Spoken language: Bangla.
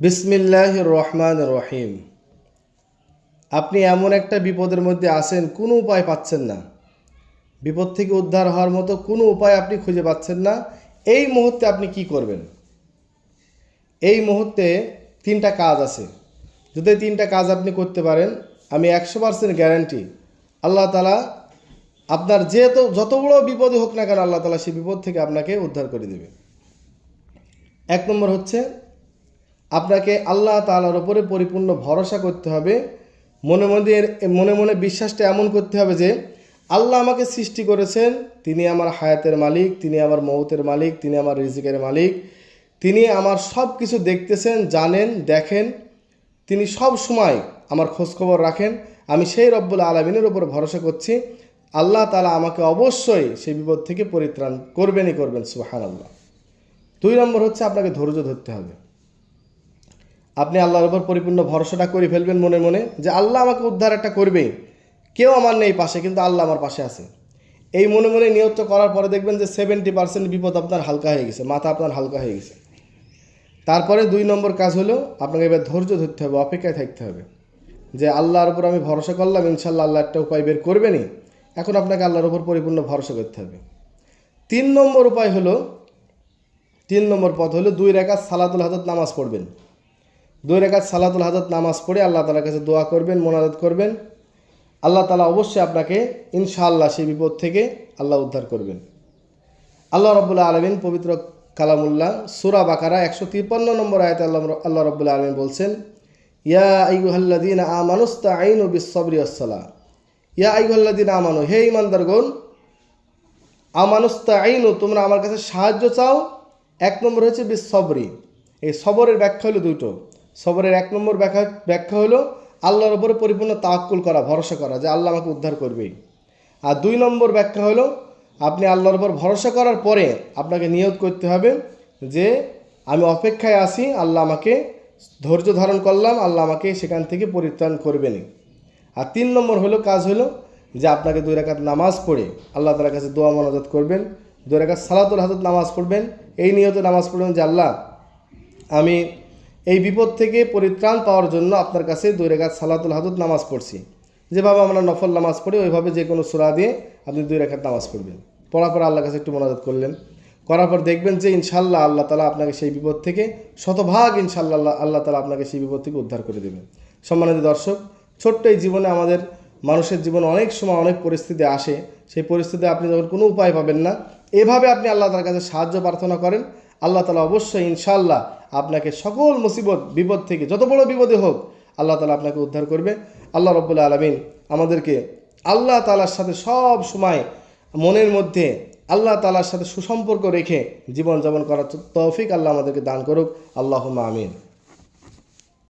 বিসমিল্লাহ রহমান রহিম। আপনি এমন একটা বিপদের মধ্যে আছেন, কোনো উপায় পাচ্ছেন না। বিপদ থেকে উদ্ধার হওয়ার মতো কোনো উপায় আপনি খুঁজে পাচ্ছেন না। এই মুহূর্তে আপনি কি করবেন? এই মুহূর্তে তিনটা কাজ আছে। যদি তিনটা কাজ আপনি করতে পারেন, আমি একশো পার্সেন্ট গ্যারান্টি, আল্লাহ তালা আপনার যেহেতু যত বড় বিপদই হোক না কেন, আল্লাহ তালা সেই বিপদ থেকে আপনাকে উদ্ধার করে দেবে। এক নম্বর হচ্ছে আপনাকে আল্লাহ তালার ওপরে পরিপূর্ণ ভরসা করতে হবে। মনে মনে মনে মনে বিশ্বাসটা এমন করতে হবে যে, আল্লাহ আমাকে সৃষ্টি করেছেন, তিনি আমার হায়াতের মালিক, তিনি আমার মৌতের মালিক, তিনি আমার রিজিকের মালিক, তিনি আমার সব কিছু দেখতেছেন, জানেন, দেখেন, তিনি সব সময় আমার খোঁজখবর রাখেন, আমি সেই রব্বুল আলমিনের উপর ভরসা করছি। আল্লাহ তালা আমাকে অবশ্যই সেই বিপদ থেকে পরিত্রাণ করবেনই করবেন সুহান আল্লাহ দুই নম্বর হচ্ছে আপনাকে ধৈর্য ধরতে হবে। আপনি আল্লাহর উপর পরিপূর্ণ ভরসাটা করে ফেলবেন মনে মনে যে আল্লাহ আমাকে উদ্ধার একটা করবেই কেউ আমার নেই পাশে, কিন্তু আল্লাহ আমার পাশে আছে। এই মনে মনে নিয়ত করার পরে দেখবেন যে সেভেন্টি পার্সেন্ট বিপদ আপনার হালকা হয়ে গেছে, মাথা আপনার হালকা হয়ে গেছে। তারপরে দুই নম্বর কাজ হলো, আপনাকে এবার ধৈর্য ধরতে হবে, অপেক্ষায় থাকতে হবে। যে আল্লাহর উপর আমি ভরসা করলাম ইনশাল্লাহ আল্লাহ একটা উপায় বের করবেনই। এখন আপনাকে আল্লাহর উপর পরিপূর্ণ ভরসা করতে হবে। তিন নম্বর উপায় হলো, তিন নম্বর পথ হলো দুই রেখাত সালাতুল হাজত নামাজ পড়বেন। দুই রেখাত সালাতুল হাজত নামাজ পড়ে আল্লাহ তালার কাছে দোয়া করবেন, মোনাজাত করবেন। আল্লাহ তালা অবশ্যই আপনাকে ইনশাআল্লাহ সেই বিপদ থেকে আল্লাহ উদ্ধার করবেন। আল্লাহ রব্বুল্লাহ আলমিন পবিত্র কালামুল্লাহ সুরা বাকারা একশো তিপ্পান্ন নম্বর আয়তে আল্লাহ আল্লাহ রব্বুল্লাহ আলমিন বলছেন, ইয়া আইগুহাল্লাদিন আমানুস্তা আইন ও বিশ্বরি আসসালাহ ইয়া আইগুহাল্লাদিন আমানু, হে ইমানদারগণ আমানুস্তা আইনু তোমরা আমার কাছে সাহায্য চাও। এক নম্বর হচ্ছে বিশ্বরি এই সবরের ব্যাখ্যা হলো দুটো সবরের এক নম্বর ব্যাখ্যা ব্যাখ্যা হলো আল্লাহর ওপরে পরিপূর্ণ তাক্কুল করা, ভরসা করা, যে আল্লাহ আমাকে উদ্ধার করবেই। আর দুই নম্বর ব্যাখ্যা হলো আপনি আল্লাহর ওপর ভরসা করার পরে আপনাকে নিয়োগ করতে হবে যে আমি অপেক্ষায় আসি আল্লাহ আমাকে ধৈর্য ধারণ করলাম, আল্লাহ আমাকে সেখান থেকে পরিত্রাণ করবেনই আর তিন নম্বর হলো কাজ হলো যে আপনাকে দুই রাকাত নামাজ পড়ে আল্লাহ তালার কাছে দোয়া মনাজাত করবেন, দুই রাকাত সালাতুল হাজত নামাজ পড়বেন, এই নিয়ত নামাজ পড়বেন যে আল্লাহ আমি এই বিপদ থেকে পরিত্রাণ পাওয়ার জন্য আপনার কাছে দুই রেখাত সালাতুল হাদুদ নামাজ পড়ছি। যেভাবে আমরা নফল নামাজ পড়ি, ওইভাবে যে কোনো সুরা দিয়ে আপনি দুই রেখাত নামাজ পড়বেন। পড়ার পর আল্লাহর কাছে একটু মনাজাত করলেন। করার পর দেখবেন যে ইনশাল্লাহ আল্লাহ তালা আপনাকে সেই বিপদ থেকে শতভাগ ইনশাল্লাহ আল্লাহ আল্লাহ তালা আপনাকে সেই বিপদ থেকে উদ্ধার করে দেবেন। সম্মানিত দর্শক, ছোট্ট এই জীবনে আমাদের মানুষের জীবনে অনেক সময় অনেক পরিস্থিতি আসে। সেই পরিস্থিতিতে আপনি যখন কোনো উপায় পাবেন না, এভাবে আপনি আল্লাহ তালার কাছে সাহায্য প্রার্থনা করেন। আল্লাহ তালা অবশ্যই ইনশাল্লাহ আপনাকে সকল মুসিবত, বিপদ থেকে যত বড় বিপদে হোক, আল্লাহ তালা আপনাকে উদ্ধার করবে। আল্লাহ রব্বুল্লা আলমিন আমাদেরকে আল্লাহ তালার সাথে সব সময় মনের মধ্যে আল্লাহ তালার সাথে সুসম্পর্ক রেখে জীবনযাপন করার তৌফিক আল্লাহ আমাদেরকে দান করুক। আল্লাহ আমিন।